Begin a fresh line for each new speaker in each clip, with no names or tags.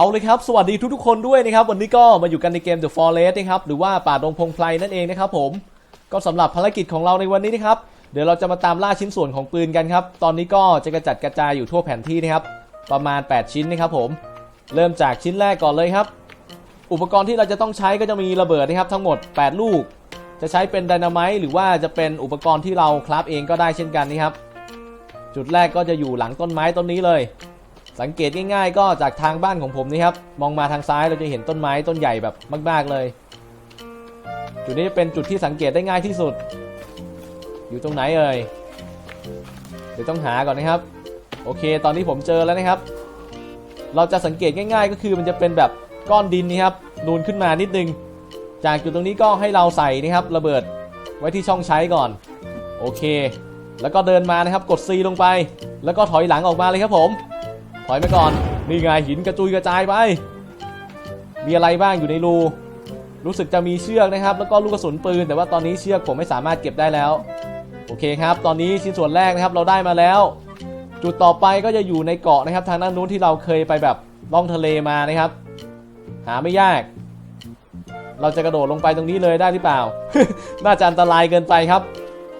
เอาเลยครับ สวัสดีทุกๆคนด้วยนะครับ วันนี้ก็มาอยู่กันในเกม The Forest นะครับ หรือว่าป่าดงพงไพรนั่นเองนะครับผมก็สำหรับภารกิจของเราในวันนี้นะครับ เดี๋ยวเราจะมาตามล่าชิ้นส่วนของปืนกันครับ ตอนนี้ก็จะกระจัดกระจายอยู่ทั่วแผนที่นะครับ ประมาณ 8 ชิ้นนะครับผม เริ่มจากชิ้นแรกก่อนเลยครับ อุปกรณ์ที่เราจะต้องใช้ก็จะมีระเบิดนะครับ ทั้งหมด 8 ลูก จะใช้เป็นไดนาไมต์หรือว่าจะเป็นอุปกรณ์ที่เราคราฟเองก็ได้เช่นกันนะครับ จุดแรกก็จะอยู่หลังต้นไม้ต้นนี้เลย สังเกตง่ายๆ ก็จากทางบ้านของผมนี่ครับ มองมาทางซ้ายเราจะเห็นต้นไม้ต้นใหญ่แบบมากๆเลย จุดนี้จะเป็นจุดที่สังเกตได้ง่ายที่สุด อยู่ตรงไหนเอ่ย เดี๋ยวต้องหาก่อนนะครับ โอเค ตอนนี้ผมเจอแล้วนะครับ เราจะสังเกตง่าย ๆ ก็คือมันจะเป็นแบบก้อนดินนี่ครับนูนขึ้นมานิดนึง จากจุดตรงนี้ก็ให้เราใส่นะครับระเบิดไว้ที่ช่องใช้ก่อน โอเค แล้วก็เดินมานะครับกด C ลงไป แล้วก็ถอยหลังออกมาเลยครับผม ถอยมาก่อน นี่ไงหินกระจุยกระจายไป มีอะไรบ้างอยู่ในรู รู้สึกจะมีเชือกนะครับ แล้วก็ลูกกระสุนปืน แต่ว่าตอนนี้เชือกผมไม่สามารถเก็บได้แล้ว โอเคครับ ตอนนี้ชิ้นส่วนแรกนะครับเราได้มาแล้ว จุดต่อไปก็จะอยู่ในเกาะนะครับ ทางด้านนู้นที่เราเคยไปแบบล่องทะเลมานะครับ หาไม่ยาก เราจะกระโดดลงไปตรงนี้เลยได้หรือเปล่า น่าจะอันตรายเกินไปครับ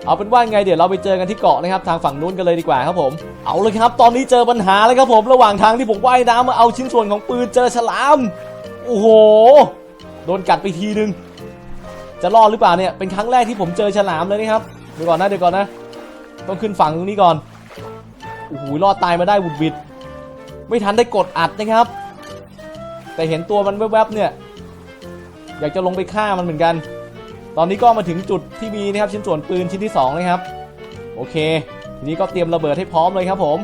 เอาเป็นว่าไงเดี๋ยวเราไปเจอกันที่เกาะนะครับทางฝั่งนู้นกันเลยดีกว่าครับผม เอาเลยครับ ตอนนี้เจอปัญหาแล้วครับผมระหว่างทางที่ผมว่ายน้ำมาเอาชิ้นส่วนของปืนเจอฉลาม โอ้โห โดนกัดไปทีนึง จะรอดหรือเปล่าเนี่ยเป็นครั้งแรกที่ผมเจอฉลามเลยนะครับเดี๋ยวก่อนนะเดี๋ยวก่อนนะ ต้องขึ้นฝั่งตรงนี้ก่อนโอ้โหรอดตายมาได้บุดบิด ไม่ทันได้กดอัดนะครับ แต่เห็นตัวมันแวบๆเนี่ย อยากจะลงไปฆ่ามันเหมือนกัน ตอนนี้ก็มาถึงจุดที่มีนะครับชิ้นส่วนปืนชิ้นที่2นะครับโอเค ทีนี้ก็เตรียมระเบิดให้พร้อมเลยครับผม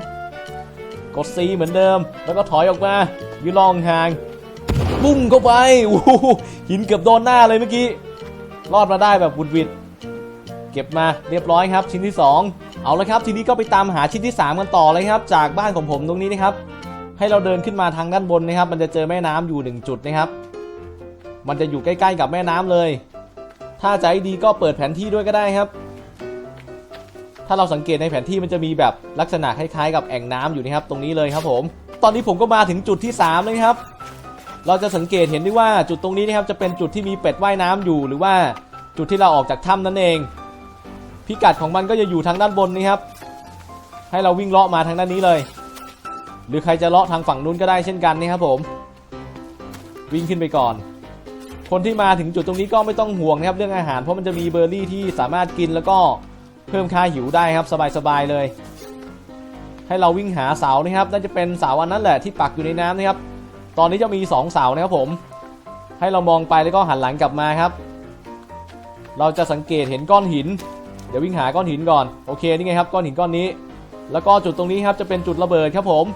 กด C เหมือนเดิม แล้วก็ถอยออกมายืนรองห่างบุ้มเข้าไปโอ้หินเกือบโดนหน้าเลยเมื่อกี้รอดมาได้แบบบุดวิดเก็บมาเรียบร้อยครับ ชิ้นที่ 2 เอาละครับ ทีนี้ก็ไปตามหาชิ้นที่ 3 กันต่อเลยครับ จากบ้านของผมตรงนี้นะครับ ให้เราเดินขึ้นมาทางด้านบนนะครับ มันจะเจอแม่น้ำอยู่หนึ่งจุดนะครับ มันจะอยู่ใกล้ ๆ กับแม่น้ำเลย ถ้าใจดีก็เปิดแผนที่ด้วยก็ได้ครับ ถ้าเราสังเกตในแผนที่มันจะมีแบบลักษณะคล้ายๆ กับแอ่งน้ำอยู่นะครับ ตรงนี้เลยครับผม ตอนนี้ผมก็มาถึงจุดที่ 3 เลยครับ เราจะสังเกตเห็นได้ว่าจุดตรงนี้นะครับจะเป็นจุดที่มีเป็ดว่ายน้ำอยู่ หรือว่าจุดที่เราออกจากถ้ำนั่นเอง พิกัดของมันก็จะอยู่ทางด้านบนนี้ครับ ให้เราวิ่งเลาะมาทางด้านนี้เลย หรือใครจะเลาะทางฝั่งนู้นก็ได้เช่นกันนะครับผม วิ่งขึ้นไปก่อน คนที่มาถึงจุดตรงนี้ก็ไม่ต้องห่วงนะครับเรื่องอาหารเพราะมันจะมีเบอร์รี่ที่สามารถกินแล้วก็เพิ่มค่าหิวได้ครับสบายๆเลย ให้เราวิ่งหาเสานะครับน่าจะเป็นเสาอันนั้นแหละที่ปักอยู่ในน้ำนะครับ ตอนนี้จะมี 2 เสานะครับผม ให้เรามองไปแล้วก็หันหลังกลับมาครับ เราจะสังเกตเห็นก้อนหิน เดี๋ยววิ่งหาก้อนหินก่อนโอเคนี่ไงครับก้อนหินก้อนนี้ แล้วก็จุดตรงนี้ครับจะเป็นจุดระเบิดครับผม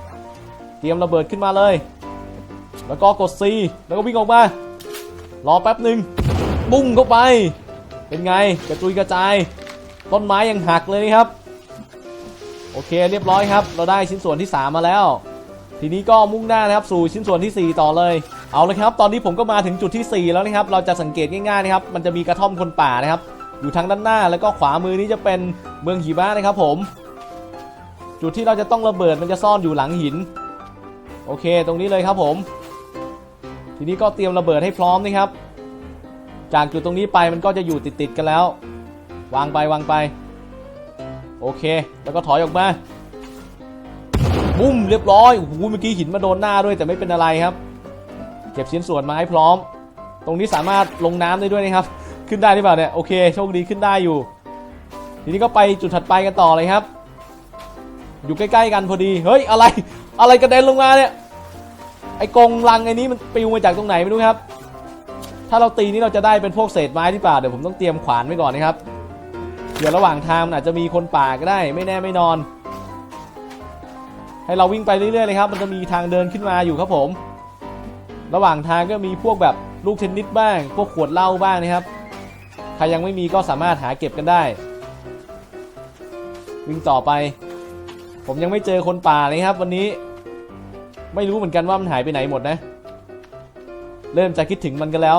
เตรียมระเบิดขึ้นมาเลย แล้วก็กด C แล้วก็วิ่งออกมา รอแป๊บหนึ่งบุ้งเข้าไป เป็นไงกระจุยกระจาย ต้นไม้ยังหักเลยนะครับ โอเคเรียบร้อยครับ เราได้ชิ้นส่วนที่ 3 มาแล้ว ทีนี้ก็มุ่งหน้านะครับสู่ชิ้นส่วนที่ 4 ต่อเลยเอาเลยครับตอนนี้ผมก็มาถึงจุดที่ 4 แล้วนะครับ เราจะสังเกตง่ายๆนะครับ มันจะมีกระท่อมคนป่านะครับ อยู่ทางด้านหน้าแล้วก็ขวามือนี้จะเป็นเมืองหิมะนะครับผม จุดที่เราจะต้องระเบิดมันจะซ่อนอยู่หลังหิน โอเค ตรงนี้เลยครับผม ทีนี้ก็เตรียมระเบิดให้พร้อมนะครับ จากจุดตรงนี้ไปมันก็จะอยู่ติดๆกันแล้ว วางไปวางไป โอเค แล้วก็ถอยออกมาบุ้มเรียบร้อยโอ้โหเมื่อกี้หินมาโดนหน้าด้วยแต่ไม่เป็นอะไรครับ เก็บชิ้นส่วนมาให้พร้อม ตรงนี้สามารถลงน้ำได้ด้วยนะครับ ขึ้นได้หรือเปล่าเนี่ยโอเคโชคดีขึ้นได้อยู่ ทีนี้ก็ไปจุดถัดไปกันต่อเลยครับ อยู่ใกล้ๆกันพอดีเฮ้ยอะไรอะไรกระเด็นลงมาเนี่ย ไอ้กงลังไอ้นี้มันปลิวมาจากตรงไหนไม่รู้ครับ ถ้าเราตีนี่เราจะได้เป็นพวกเศษไม้ที่ป่าเดี๋ยวผมต้องเตรียมขวานไว้ก่อนนะครับเดี๋ยวระหว่างทางมันอาจจะมีคนป่าก็ได้ไม่แน่ไม่นอน ให้เราวิ่งไปเรื่อยๆเลยครับ มันจะมีทางเดินขึ้นมาอยู่ครับผม ระหว่างทางก็มีพวกแบบลูกเทนนิสบ้าง พวกขวดเหล้าบ้างนะครับใครยังไม่มีก็สามารถหาเก็บกันได้ วิ่งต่อไป ผมยังไม่เจอคนป่าเลยครับ วันนี้ ไม่รู้เหมือนกันว่ามันหายไปไหนหมดนะ เริ่มจะคิดถึงมันกันแล้ว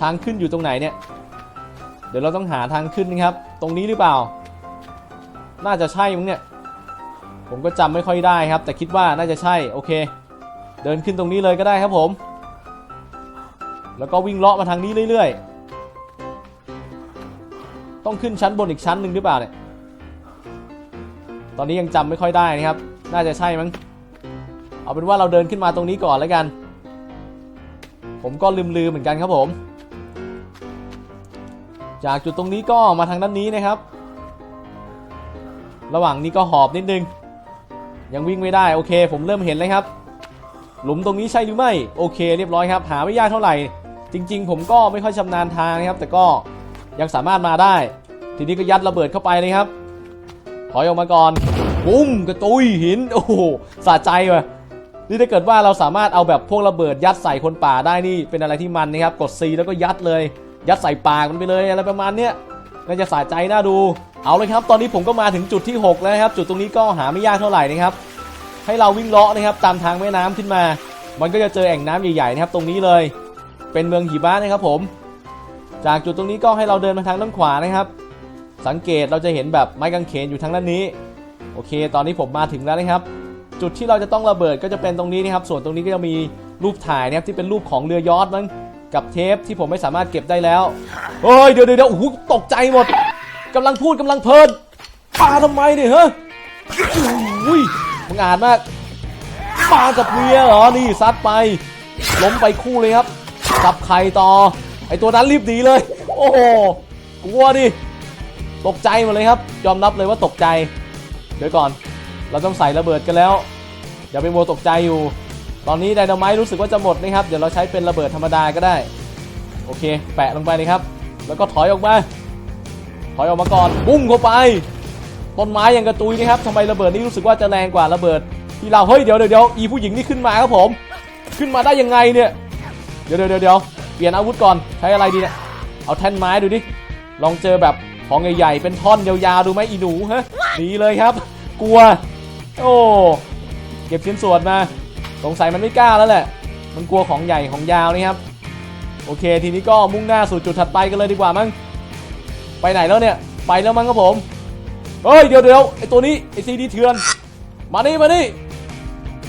ทางขึ้นอยู่ตรงไหนเนี่ย เดี๋ยวเราต้องหาทางขึ้นนะครับ ตรงนี้หรือเปล่า น่าจะใช่มั้งเนี่ย ผมก็จำไม่ค่อยได้ครับ แต่คิดว่าน่าจะใช่ โอเค เดินขึ้นตรงนี้เลยก็ได้ครับผม แล้วก็วิ่งเลาะมาทางนี้เรื่อย ๆ ต้องขึ้นชั้นบนอีกชั้นหนึ่งหรือเปล่าเนี่ย ตอนนี้ยังจำไม่ค่อยได้นะครับ น่าจะใช่มั้ง เอาเป็นว่าเราเดินขึ้นมาตรงนี้ก่อนแล้วกัน ผมก็ลืมๆเหมือนกันครับผม จากจุดตรงนี้ก็มาทางด้านนี้นะครับ ระหว่างนี้ก็หอบนิดนึง ยังวิ่งไม่ได้โอเค ผมเริ่มเห็นเลยครับ หลุมตรงนี้ใช่หรือไม่โอเค เรียบร้อยครับ หาไม่ยากเท่าไหร่ จริง ๆ ผมก็ไม่ค่อยชำนาญทางนะครับ แต่ก็ยังสามารถมาได้ ทีนี้ก็ยัดระเบิดเข้าไปเลยครับ ถอยออกมาก่อนปุ้มกระตุยหิน โอ้โหสะใจว่ะนี่ถ้าเกิดว่าเราสามารถเอาแบบพวกระเบิดยัดใส่คนป่าได้นี่เป็นอะไรที่มันนะครับ กด C แล้วก็ยัดเลย ยัดใส่ปากมันไปเลยอะไรประมาณเนี้ยน่าจะสะใจน่าดู เอาเลยครับ ตอนนี้ผมก็มาถึงจุดที่ 6 แล้วนะครับ จุดตรงนี้ก็หาไม่ยากเท่าไหร่นะครับ ให้เราวิ่งเลาะนะครับ ตามทางแม่น้ำขึ้นมา มันก็จะเจอแอ่งน้ำใหญ่ๆนะครับ ตรงนี้เลย เป็นเมืองหิมะนะครับผม จากจุดตรงนี้ก็ให้เราเดินมาทางด้านขวานะครับ สังเกตเราจะเห็นแบบไม้กางเขนอยู่ทางด้านนี้ โอเค ตอนนี้ผมมาถึงแล้วนะครับ จุดที่เราจะต้องระเบิดก็จะเป็นตรงนี้นะครับ ส่วนตรงนี้ก็จะมีรูปถ่ายนะครับที่เป็นรูปของเรือยอชต์มั้งกับเทปที่ผมไม่สามารถเก็บได้แล้ว เฮ้ย เดี๋ยวเดี๋ยวเดียวโอ้โหตกใจหมดกำลังพูดกำลังเพลินปาทำไมเนี่ยเฮ้ยอุ้ยมึงอาจมากปากับเมียเหรอ นี่ซัดไป ล้มไปคู่เลยครับ จับไข่ต่อ ไอตัวนั้นรีบหนีเลย โอ้โห กลัวดิ ตกใจหมดเลยครับ ยอมรับเลยว่าตกใจ เดี๋ยวก่อน เราต้องใส่ระเบิดกันแล้ว อย่าไปโมตกใจอยู่ ตอนนี้ไดนาไมต์รู้สึกว่าจะหมดนะครับ เดี๋ยวเราใช้เป็นระเบิดธรรมดาก็ได้ โอเค แปะลงไปเลยครับ แล้วก็ถอยออกมา ถอยออกมาก่อน บุ้งเข้าไป ต้นไม้ยังกระตุยนะครับทำไมระเบิดนี้รู้สึกว่าจะแรงกว่าระเบิด ที่เรา เฮ้ยเดี๋ยวเดี๋ยวเดี๋ยวอีผู้หญิงนี่ขึ้นมาครับผม ขึ้นมาได้ยังไงเนี่ย เดี๋ยวเดี๋ยวเดี๋ยวเปลี่ยนอาวุธก่อน ใช้อะไรดีเนี่ย เอาแท่นไม้ดูดิ ลองเจอแบบ ของใหญ่ๆ เป็นท่อนยาวๆ ดูไหมอีหนูฮะหนีเลยครับ กลัว โอ้เก็บชิ้นส่วนมา สงสัยมันไม่กล้าแล้วแหละ มันกลัวของใหญ่ของยาวนี่ครับ โอเค ทีนี้ก็มุ่งหน้าสู่จุดถัดไปกันเลยดีกว่ามั้ง ไปไหนแล้วเนี่ย ไปแล้วมั้งครับผม เฮ้ย เดี๋ยวเดี๋ยวไอตัวนี้ไอซีดีเถื่อน มานี่มานี่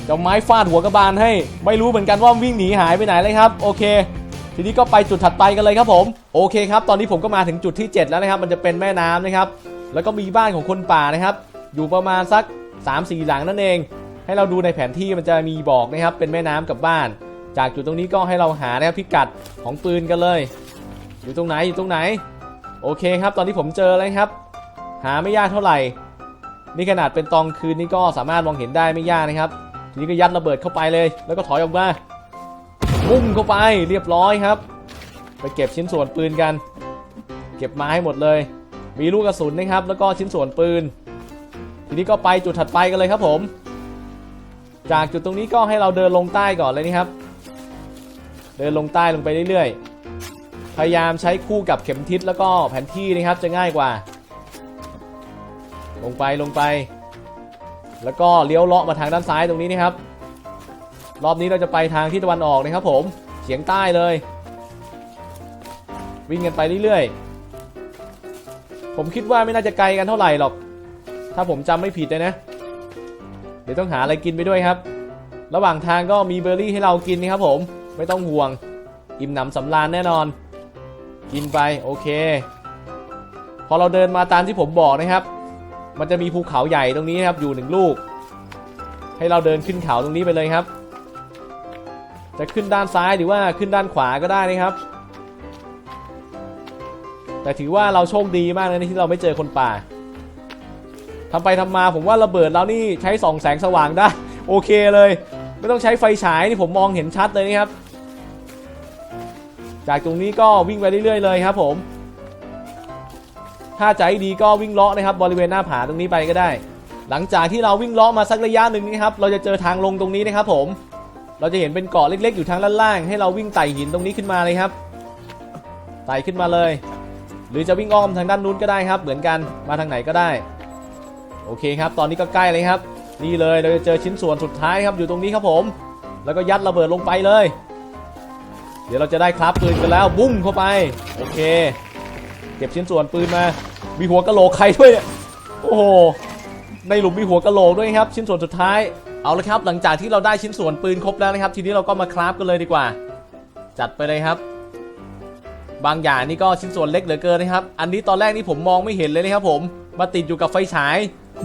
เจ้าไม้ฟาดหัวกระบาลให้ ไม่รู้เหมือนกันว่าวิ่งหนีหายไปไหนเลยครับ โอเค ทีนี้ก็ไปจุดถัดไปกันเลยครับผมโอเคครับ ตอนนี้ผมก็มาถึงจุดที่ 7 แล้วนะครับ มันจะเป็นแม่น้ำนะครับ แล้วก็มีบ้านของคนป่านะครับ อยู่ประมาณสัก 3-4 หลังนั่นเอง ให้เราดูในแผนที่มันจะมีบอกนะครับ เป็นแม่น้ำกับบ้าน จากจุดตรงนี้ก็ให้เราหานะครับพิกัดของปืนกันเลย อยู่ตรงไหนอยู่ตรงไหน โอเคครับ ตอนนี้ผมเจอแล้วครับ หาไม่ยากเท่าไหร่นี่ขนาดเป็นตอนคืนนี่ก็สามารถมองเห็นได้ไม่ยากนะครับ ทีนี้ก็ยัดระเบิดเข้าไปเลย แล้วก็ถอยออกมา บุ้มเข้าไปเรียบร้อยครับ ไปเก็บชิ้นส่วนปืนกัน เก็บมาให้หมดเลย มีลูกกระสุนนะครับ แล้วก็ชิ้นส่วนปืน ทีนี้ก็ไปจุดถัดไปกันเลยครับผม จากจุดตรงนี้ก็ให้เราเดินลงใต้ก่อนเลยนี่ครับ เดินลงใต้ลงไปเรื่อยๆ พยายามใช้คู่กับเข็มทิศแล้วก็แผนที่นะครับจะง่ายกว่า ลงไปลงไป แล้วก็เลี้ยวเลาะมาทางด้านซ้ายตรงนี้นะครับ รอบนี้เราจะไปทางที่ตะวันออกนะครับผมเฉียงใต้เลย วิ่งกันไปเรื่อยๆ ผมคิดว่าไม่น่าจะไกลกันเท่าไหร่หรอก ถ้าผมจำไม่ผิดเลยนะ เดี๋ยวต้องหาอะไรกินไปด้วยครับ ระหว่างทางก็มีเบอร์รี่ให้เรากินนะครับผมไม่ต้องห่วง อิ่มหนำสำราญแน่นอน กินไปโอเค พอเราเดินมาตามที่ผมบอกนะครับ มันจะมีภูเขาใหญ่ตรงนี้นะครับอยู่หนึ่งลูก ให้เราเดินขึ้นเขาตรงนี้ไปเลยครับ จะขึ้นด้านซ้ายหรือว่าขึ้นด้านขวาก็ได้นะครับ แต่ถือว่าเราโชคดีมากเลยนะที่เราไม่เจอคนป่าทำไปทำมาผมว่าระเบิดเรานี่ใช้สองแสงสว่างได้ โอเคเลย ไม่ต้องใช้ไฟฉายนี่ผมมองเห็นชัดเลยนะครับ จากตรงนี้ก็วิ่งไปเรื่อยๆเลยครับผม ถ้าใจดีก็วิ่งเลาะนะครับ บริเวณหน้าผาตรงนี้ไปก็ได้ หลังจากที่เราวิ่งเลาะมาสักระยะหนึ่งนะครับ เราจะเจอทางลงตรงนี้นะครับผม เราจะเห็นเป็นเกาะเล็ก ๆ อยู่ทางด้านล่างให้เราวิ่งไต่หินตรงนี้ขึ้นมาเลยครับ ไต่ขึ้นมาเลย หรือจะวิ่งอ้อมทางด้านนู้นก็ได้ครับ เหมือนกันมาทางไหนก็ได้ โอเคครับ ตอนนี้ก็ใกล้เลยครับ นี่เลยเราจะเจอชิ้นส่วนสุดท้ายครับอยู่ตรงนี้ครับผม แล้วก็ยัดระเบิดลงไปเลย เดี๋ยวเราจะได้คราฟปืนกันแล้วบุ้มเข้าไปโอเค เก็บชิ้นส่วนปืนมา มีหัวกะโหลกใครด้วยเนี่ยโอ้โหในหลุมมีหัวกะโหลกด้วยครับ ชิ้นส่วนสุดท้าย เอาละครับหลังจากที่เราได้ชิ้นส่วนปืนครบแล้วนะครับ ทีนี้เราก็มาคราฟกันเลยดีกว่า จัดไปเลยครับ บางอย่างนี่ก็ชิ้นส่วนเล็กเหลือเกินนะครับ อันนี้ตอนแรกนี่ผมมองไม่เห็นเลยนะครับ ผมมาติดอยู่กับไฟฉาย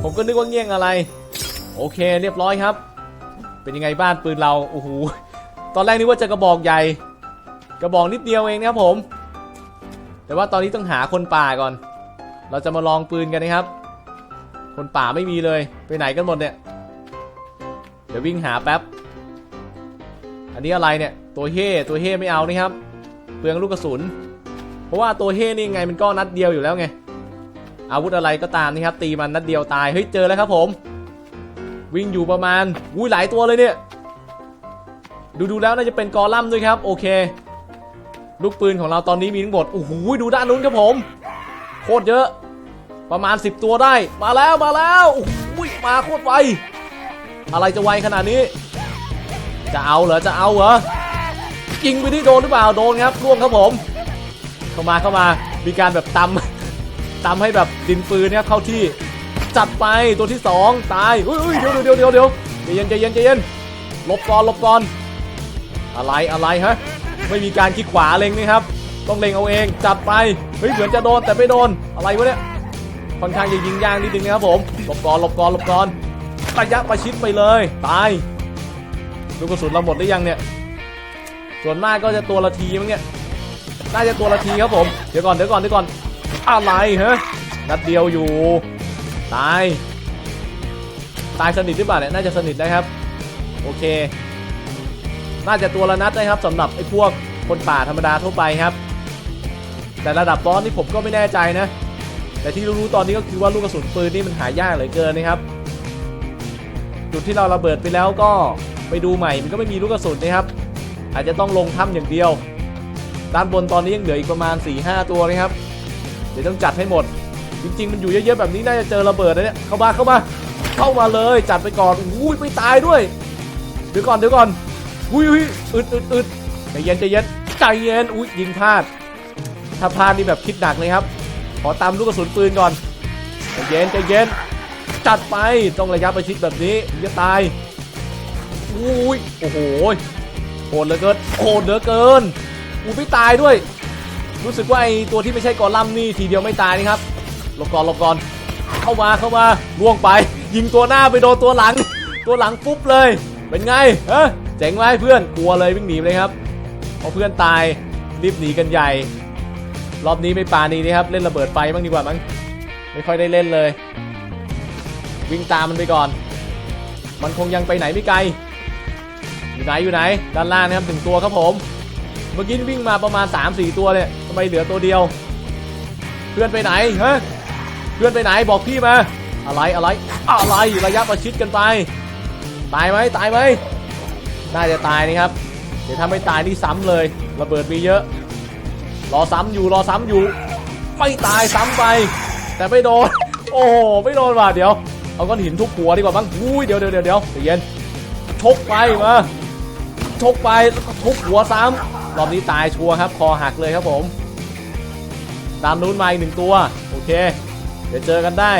ผมก็นึกว่าเงี้ยงอะไร โอเค เรียบร้อยครับ เป็นยังไงบ้านปืนเราโอ้โหตอนแรกนึกว่าจะกระบอกใหญ่ กระบอกนิดเดียวเองนะครับผม แต่ว่าตอนนี้ต้องหาคนป่าก่อน เราจะมาลองปืนกันนะครับ คนป่าไม่มีเลยไปไหนกันหมดเนี่ย เดี๋ยววิ่งหาแป๊บ อันนี้อะไรเนี่ย ตัวเฮ่ตัวเฮ่ไม่เอานี่ครับ เปลืองลูกกระสุน เพราะว่าตัวเฮ่นี่ไงมันก็นัดเดียวอยู่แล้วไง อาวุธอะไรก็ตามนี่ครับ ตีมันนัดเดียวตาย เฮ้ยเจอแล้วครับผม วิ่งอยู่ประมาณอุ้ยหลายตัวเลยเนี่ย ดูดูแล้วน่าจะเป็นกอลัมด้วยครับ โอเค ลูกปืนของเราตอนนี้มีทั้งหมด โอ้โหดูด้านนู้นครับผม โคตรเยอะ ประมาณ 10 ตัวได้ มาแล้วมาแล้วโอ้โหมาโคตรไว อะไรจะไวขนาดนี้ จะเอาเหรอ จะเอาเหรอ ยิงไปที่โดนหรือเปล่า โดนครับร่วงครับผม เข้ามาเข้ามา มีการแบบตำตำให้แบบดินปืนเนี่ยเข้าที่ จัดไปตัวที่สองตายอุ้ยเดี๋ยวเดี๋ยวเดี๋ยวเดี๋ยวใจเย็นใจเย็นใจเย็นหลบก่อนหลบก่อน อะไรอะไรฮะ ไม่มีการคิดขวาเล็งนี่ครับ ต้องเล็งเอาเอง จัดไป เฮ้ยเหมือนจะโดนแต่ไม่โดน อะไรวะเนี่ยค่อนข้างจะยิงยางนิดนึงนะครับผม หลบก่อนหลบก่อนหลบก่อน ระยะประชิดไปเลย ตาย ลูกกระสุนเราหมดหรือยังเนี่ย ส่วนมากก็จะตัวละทีมั้งเนี่ย น่าจะตัวละทีครับผม เดี๋ยวก่อน เดี๋ยวก่อน เดี๋ยวก่อน อะไรฮะ นัดเดียวอยู่ ตาย ตายสนิทหรือเปล่าเนี่ย น่าจะสนิทนะครับ โอเค น่าจะตัวละนัดนะครับสำหรับไอ้พวกคนป่าธรรมดาทั่วไปครับ แต่ระดับบอสนี่ผมก็ไม่แน่ใจนะ แต่ที่รู้ๆตอนนี้ก็คือว่าลูกกระสุนปืนนี่มันหายากเหลือเกินนะครับ จุดที่เราระเบิดไปแล้วก็ไปดูใหม่มันก็ไม่มีลูกกระสุนนะครับ อาจจะต้องลงถ้ำอย่างเดียว ด้านบนตอนนี้ยังเหลืออีกประมาณ 4-5 ตัวนะครับ เดี๋ยวต้องจัดให้หมด จริง ๆ มันอยู่เยอะๆแบบนี้น่าจะเจอระเบิดนะเนี่ยเข้ามาเข้ามา เข้ามาเลยจัดไปก่อนอุ้ยไปตายด้วยเดี๋ยวก่อนเดี๋ยวก่อนอุ้ยอุ้ยอึดอึดอึดใจเย็นใจเย็นใจเย็นอุ้ยยิงพลาด ถ้าพลาดนี่แบบคิดหนักเลยครับ ขอตามลูกกระสุนปืนก่อนใจเย็นใจเย็น จัดไปต้องระยะประชิดแบบนี้จะตายอุ้ยโอ้โหโหดเหลือเกินโหดเหลือเกินอูไม่ตายด้วย รู้สึกว่าไอตัวที่ไม่ใช่กอลัมนี่ทีเดียวไม่ตายนี่ครับหลบก่อนหลบก่อนเข้ามาเข้ามาล่วงไป ยิงตัวหน้าไปโดนตัวหลัง ตัวหลังปุ๊บเลย เป็นไงเฮะเจ๋งไหมเพื่อนกลัวเลยวิ่งหนีเลยครับพอเพื่อนตายรีบหนีกันใหญ่ รอบนี้ไม่ปานีนะครับเล่นระเบิดไฟบ้างดีกว่ามั้งไม่ค่อยได้เล่นเลย วิ่งตามมันไปก่อน มันคงยังไปไหนไม่ไกล อยู่ไหนอยู่ไหน ด้านล่างนะครับหนึ่งตัวครับผม เมื่อกี้วิ่งมาประมาณ 3-4 ตัวเนี่ยทำไมเหลือตัวเดียว เพื่อนไปไหนฮะเพื่อนไปไหนบอกพี่มา อะไรอะไรอะไรระยะประชิดกันไป ตายไหมตายไหมน่าจะตายนี่ครับ เดี๋ยวถ้าไม่ตายนี่ซ้ำเลย ระเบิดมีเยอะ รอซ้ำอยู่รอซ้ำอยู่ ไม่ตายซ้ำไป แต่ไม่โดน โอ้โหไม่โดนว่ะเดี๋ยว เอาก้อนหินทุบหัวดีกว่าบ้างอุ้ยเดี๋ยวเดี๋ยวเดี๋ยวเดี๋ยวใจเย็นชกไปมาชกไปแล้วก็ทุบหัวซ้ำรอบนี้ตายชัวร์ครับ คอหักเลยครับผม ตามนู้นมาอีกหนึ่งตัว โอเค เดี๋ยวเจอกันได้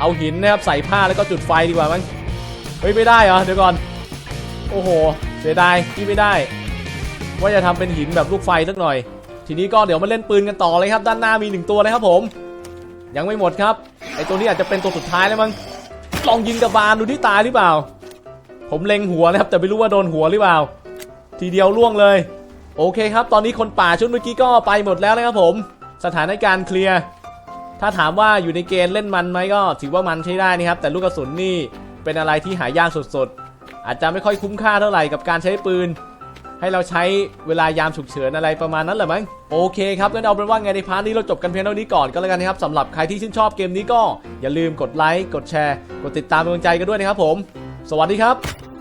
เอาหินนะครับใส่ผ้าแล้วก็จุดไฟดีกว่ามั้งเฮ้ยไม่ได้เหรอเดี๋ยวก่อน โอ้โห เสียดายที่ไม่ได้ ว่าจะทำเป็นหินแบบลูกไฟสักหน่อย ทีนี้ก็เดี๋ยวมาเล่นปืนกันต่อเลยครับ ด้านหน้ามีหนึ่งตัวนะครับผม ยังไม่หมดครับ ไอตัวนี้อาจจะเป็นตัวสุดท้ายแล้วมั้งลองยิงกระบาลดูที่ตายหรือเปล่า ผมเล็งหัวนะครับแต่ไม่รู้ว่าโดนหัวหรือเปล่า ทีเดียวล่วงเลย โอเคครับ ตอนนี้คนป่าชุดเมื่อกี้ก็ไปหมดแล้วนะครับผม สถานการณ์เคลียร์ ถ้าถามว่าอยู่ในเกณฑ์เล่นมันไหมก็ถือว่ามันใช้ได้นะครับ แต่ลูกกระสุนนี่เป็นอะไรที่หายากสุดๆ อาจจะไม่ค่อยคุ้มค่าเท่าไหร่กับการใช้ปืน ให้เราใช้เวลายามฉุกเฉินอะไรประมาณนั้นแหละมั้งโอเคครับงั้นเอาเป็นว่าไงในพาร์ทนี้เราจบกันเพียงเท่านี้ก่อนก็แล้วกันนะครับสำหรับใครที่ชื่นชอบเกมนี้ก็อย่าลืมกดไลค์กดแชร์ กดติดตามเป็นกำลังใจกันด้วยนะครับผม สวัสดีครับ